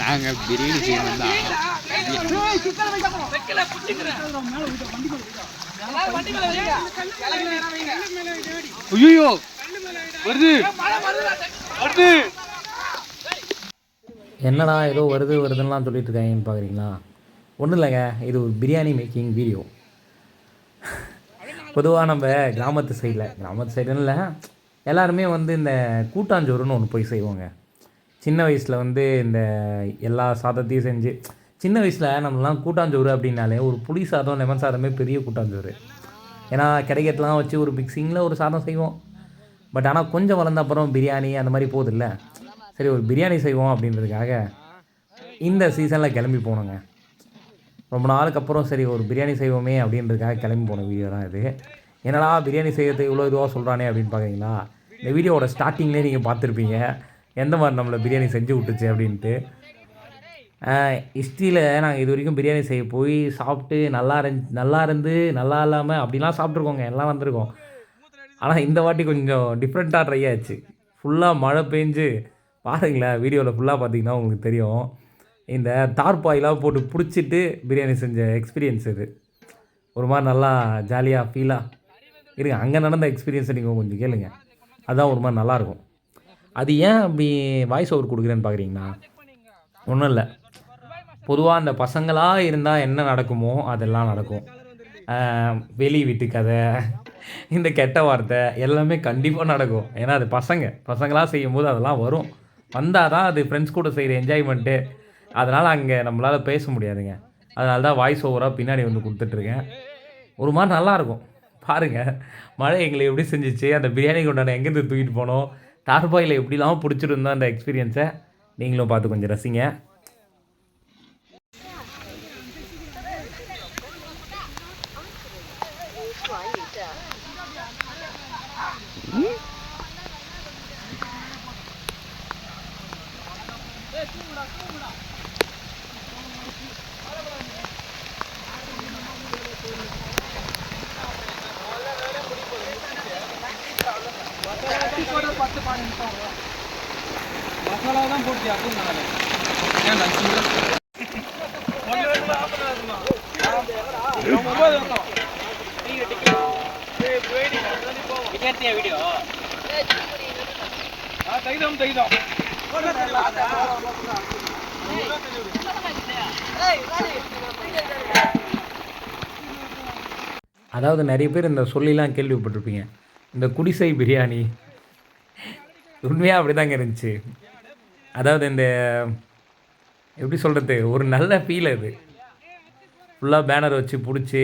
நாங்க பிரியாணி செய்ய ஐயோ வருது. வருது. என்னடா ஏதோ வருது வருதுன்னெலாம் சொல்லிட்டு இருக்காங்கன்னு பார்க்குறீங்களா? ஒன்றும் இல்லைங்க இது ஒரு பிரியாணி மேக்கிங் வீடியோ. பொதுவாக நம்ம கிராமத்து சைடில் கிராமத்து சைடுன்னு இல்லை எல்லாருமே வந்து இந்த கூட்டாஞ்சோறுன்னு ஒன்று போய் செய்வோங்க. சின்ன வயசில் வந்து இந்த எல்லா சாதத்தையும் செஞ்சு சின்ன வயசில் நம்மளாம் கூட்டாஞ்சோறு அப்படின்னாலே ஒரு புளி சாதம் லெமன் சாதமே பெரிய கூட்டாஞ்சோறு. ஏன்னா கிடைக்கிறதுலாம் வச்சு ஒரு மிக்சிங்கில் ஒரு சாதம் செய்வோம். பட் ஆனால் கொஞ்சம் வளர்ந்த அப்புறம் பிரியாணி அந்த மாதிரி போகுதில்ல. சரி ஒரு பிரியாணி செய்வோம் அப்படின்றதுக்காக இந்த சீசனில் கிளம்பி போனோங்க. ரொம்ப நாளுக்கு அப்புறம் சரி ஒரு பிரியாணி செய்வோமே அப்படின்றதுக்காக கிளம்பி போன வீடியோ தான் இது. என்னடா பிரியாணி செய்கிறது இவ்வளோ இதுவாக சொல்கிறானே அப்படின்னு பார்க்குறீங்களா இந்த வீடியோவோட ஸ்டார்டிங்லேயே நீங்கள் பார்த்துருப்பீங்க. எந்த மாதிரி நம்மளை பிரியாணி செஞ்சு விட்டுச்சு அப்படின்ட்டு. ஹிஸ்ட்ரியில் நாங்கள் இது வரைக்கும் பிரியாணி செய்ய போய் சாப்பிட்டு நல்லா இருந்துச்சு நல்லா இருந்து நல்லா இல்லாமல் அப்படிலாம் சாப்பிட்ருக்கோங்க எல்லாம் வந்திருக்கோம். ஆனால் இந்த வாட்டி கொஞ்சம் டிஃப்ரெண்ட்டாக ட்ரை ஆச்சு. ஃபுல்லாக மழை பெஞ்சு பாருங்களேன் வீடியோவில் ஃபுல்லாக பார்த்தீங்கன்னா உங்களுக்கு தெரியும். இந்த தார்பாயெலாம் போட்டு பிடிச்சிட்டு பிரியாணி செஞ்ச எக்ஸ்பீரியன்ஸ் இது. ஒரு மாதிரி நல்லா ஜாலியாக ஃபீலாக இருங்க அங்கே நடந்த எக்ஸ்பீரியன்ஸை நீங்கள் கொஞ்சம் கேளுங்க. அதுதான் ஒரு மாதிரி நல்லாயிருக்கும் அது ஏன் அப்படி வாய்ஸ் ஓவர் கொடுக்குறேன்னு பார்க்குறீங்களா ஒன்றும் இல்லை. பொதுவாக அந்த பசங்களாக இருந்தால் என்ன நடக்குமோ அதெல்லாம் நடக்கும். வெளி வீட்டு கதை இந்த கெட்ட வார்த்தை எல்லாமே கண்டிப்பாக நடக்கும். ஏன்னா அது பசங்க. பசங்களாக செய்யும்போது அதெல்லாம் வரும். வந்தால் தான் அது ஃப்ரெண்ட்ஸ் கூட செய்கிற என்ஜாய்மெண்ட்டு அதனால் அங்கே நம்மளால் பேச முடியாதுங்க. அதனால தான் வாய்ஸ் ஓவராக பின்னாடி வந்து கொடுத்துட்ருக்கேன் ஒரு மாதிரி நல்லாயிருக்கும் பாருங்கள் மழை எங்களை எப்படி செஞ்சுச்சு? அந்த பிரியாணி கொண்டாட எங்கேருந்து தூக்கிட்டு போனோம்? டார்பாயில் எப்படிலாம் பிடிச்சிருந்தோம் அந்த எக்ஸ்பீரியன்ஸை நீங்களும் பார்த்து கொஞ்சம் ரசிங்க. அதாவது நிறைய பேர் இந்த சொல்லிலாம் கேள்விப்பட்டிருப்பீங்க. இந்த குடிசை பிரியாணி உண்மையாக அப்படி தாங்க இருந்துச்சு. அதாவது இந்த எப்படி சொல்கிறது ஒரு நல்ல ஃபீல் அது. ஃபுல்லாக பேனர் வச்சு பிடிச்சி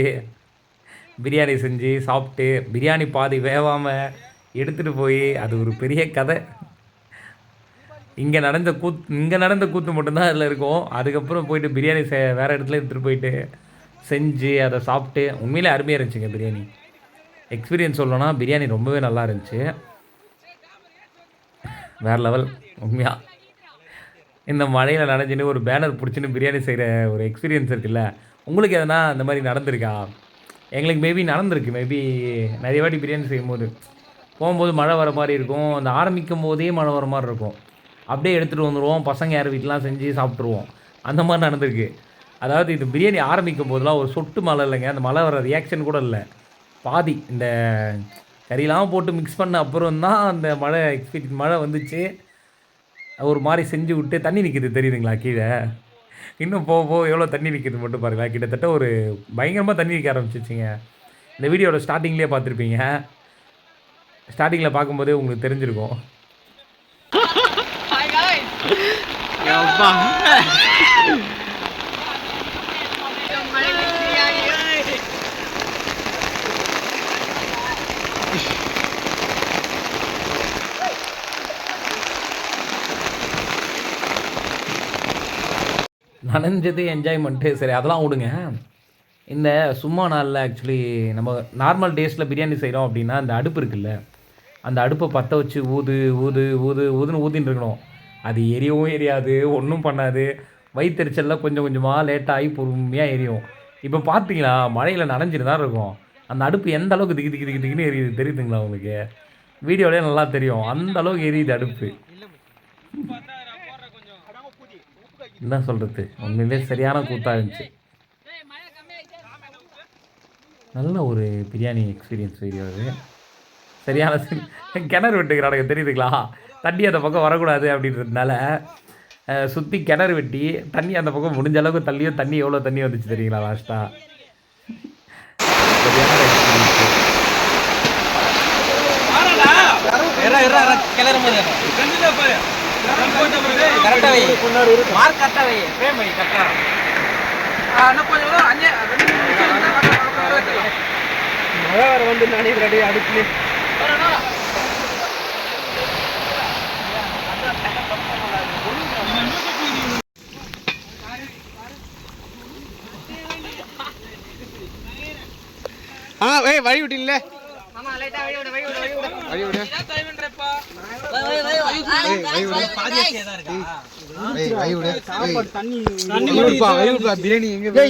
பிரியாணி செஞ்சு சாப்பிட்டு பிரியாணி பாதி வேவாமல் எடுத்துகிட்டு போய் அது ஒரு பெரிய கதை. இங்கே நடந்த கூத் இங்கே நடந்த கூத்து மட்டும்தான் அதில் இருக்கும். அதுக்கப்புறம் போயிட்டு பிரியாணி செ வேறு இடத்துல எடுத்துகிட்டு போயிட்டு செஞ்சு அதை சாப்பிட்டு உண்மையிலே அருமையாக இருந்துச்சுங்க பிரியாணி. எக்ஸ்பீரியன்ஸ் சொல்லணும்னா பிரியாணி ரொம்பவே நல்லா இருந்துச்சு. வேறு லெவல் உண்மையாக இந்த மழையில் நனைஞ்சின்னு ஒரு பேனர் பிடிச்சின்னு பிரியாணி செய்கிற ஒரு எக்ஸ்பீரியன்ஸ் இருக்குல்ல? உங்களுக்கு எதனா அந்த மாதிரி நடந்திருக்கா? எங்களுக்கு மேபி நடந்திருக்கு மேபி நிறைய வாட்டி பிரியாணி செய்யும்போது. போகும்போது மழை வர மாதிரி இருக்கும். அந்த ஆரம்பிக்கும் போதே மழை வர மாதிரி இருக்கும். அப்படியே எடுத்துகிட்டு வந்துடுவோம் பசங்க யார் வீட்டிலாம் செஞ்சு சாப்பிட்ருவோம் அந்த மாதிரி நடந்திருக்கு. அதாவது இந்த பிரியாணி ஆரம்பிக்கும் போதெல்லாம் ஒரு சொட்டு மழை இல்லைங்க. அந்த மழை வர ரியாக்ஷன் கூட இல்லை. பாதி இந்த கறியெல்லாம் போட்டு மிக்ஸ் பண்ண அப்புறம் தான் அந்த மழை எக்ஸ்பீரியன்ஸ் மழை வந்துச்சு. ஒரு மாதிரி செஞ்சு விட்டு தண்ணி நிற்கிது தெரியுதுங்களா கீழே? இன்னும் போக போக எவ்வளோ தண்ணி நிற்கிது மட்டும் பாருங்களா. கிட்டத்தட்ட ஒரு பயங்கரமாக தண்ணி நிற்க ஆரம்பிச்சிச்சிங்க. இந்த வீடியோட ஸ்டார்டிங்லேயே பார்த்துருப்பீங்க. ஸ்டார்டிங்கில் பார்க்கும்போதே உங்களுக்கு தெரிஞ்சிருக்கும். அப்பா நனைஞ்சது என்ஜாய்மெண்ட்டு சரி அதெல்லாம் விடுங்க. இந்த சும்மா நாளில் ஆக்சுவலி நம்ம நார்மல் டேஸில் பிரியாணி செய்கிறோம் அப்படின்னா அந்த அடுப்பு இருக்குல்ல அந்த அடுப்பை பற்ற வச்சு ஊது ஊது ஊது ஊதுன்னு ஊதின்னு இருக்கணும். அது எரியவும் எரியாது ஒன்றும் பண்ணாது. வயிற்றுச்சல்லாம் கொஞ்சம் கொஞ்சமாக லேட்டாகி பொறுமையாக எரியும். இப்போ பார்த்தீங்களா மழையில் நனைஞ்சிட்டு தான் இருக்கும். அந்த அடுப்பு எந்த அளவுக்கு திக்கி திக்கி திக்கி திக்கின்னு எரியுது தெரியுதுங்களா உங்களுக்கு? வீடியோலேயே நல்லா தெரியும். அந்த அளவுக்கு எரியுது அடுப்பு. என்ன சொல்கிறது உண்மையிலே சரியான கூத்தாக இருந்துச்சு. நல்ல ஒரு பிரியாணி எக்ஸ்பீரியன்ஸ் வீடியோ அது. சரியான கிணறு கிணறு வெட்டுக்கிறானுங்க தெரியுதுங்களா? தண்ணி அந்த பக்கம் வரக்கூடாது அப்படின்றதுனால சுற்றி கிணறு வெட்டி தண்ணி அந்த பக்கம் முடிஞ்ச அளவுக்கு தள்ளியோ தண்ணி எவ்வளோ தண்ணி வந்துச்சு தெரியுங்களா லாஸ்ட்டாக சரியான எக்ஸ்பீரியன்ஸ் இறா இறா இறா கிளறும் ஆ ஏய் வழி விட்டீங்களே வழி விடு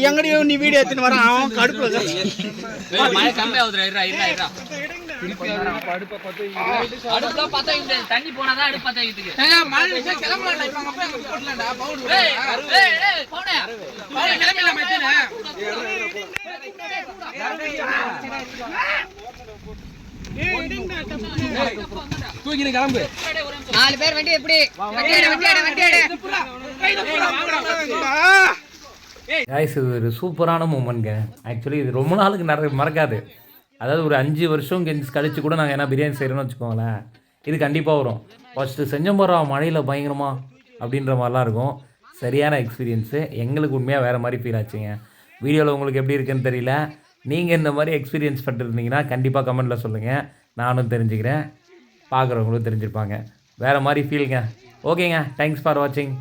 எங்கடி நீ வீடியோ எடுத்துன்னு வர அவன் கடுப்புல மழை இருடா தண்ணி போனாதான் அடுப்பு பத்த வைக்கிறதுக்கு கிளம்பு நாலு பேர் வண்டி எப்படி வண்டி இது ஒரு சூப்பரான மூமெண்ட்ங்க ஆக்சுவலி இது ரொம்ப நாளுக்கு நிறைய மறக்காது. அதாவது ஒரு அஞ்சு வருஷம் கெஞ்சி கழிச்சு கூட நாங்கள் என்ன பிரியாணி செய்கிறோன்னு வச்சுக்கோங்களேன் இது கண்டிப்பாக வரும். ஃபஸ்ட்டு செஞ்சோம் மழையில் பயங்கரமா அப்படின்ற மாதிரிலாம் இருக்கும். சரியான எக்ஸ்பீரியன்ஸு எங்களுக்கு உண்மையாக வேறு மாதிரி ஃபீல் ஆச்சுங்க. வீடியோவில் உங்களுக்கு எப்படி இருக்குன்னு தெரியல. நீங்கள் இந்த மாதிரி எக்ஸ்பீரியன்ஸ் பண்ணிருந்தீங்கன்னா கண்டிப்பாக கமெண்ட்டில் சொல்லுங்கள் நானும் தெரிஞ்சுக்கிறேன். பார்க்குறவங்களும் தெரிஞ்சுருப்பாங்க. வேறு மாதிரி ஃபீலுங்க ஓகேங்க தேங்க்ஸ் ஃபார் வாட்சிங்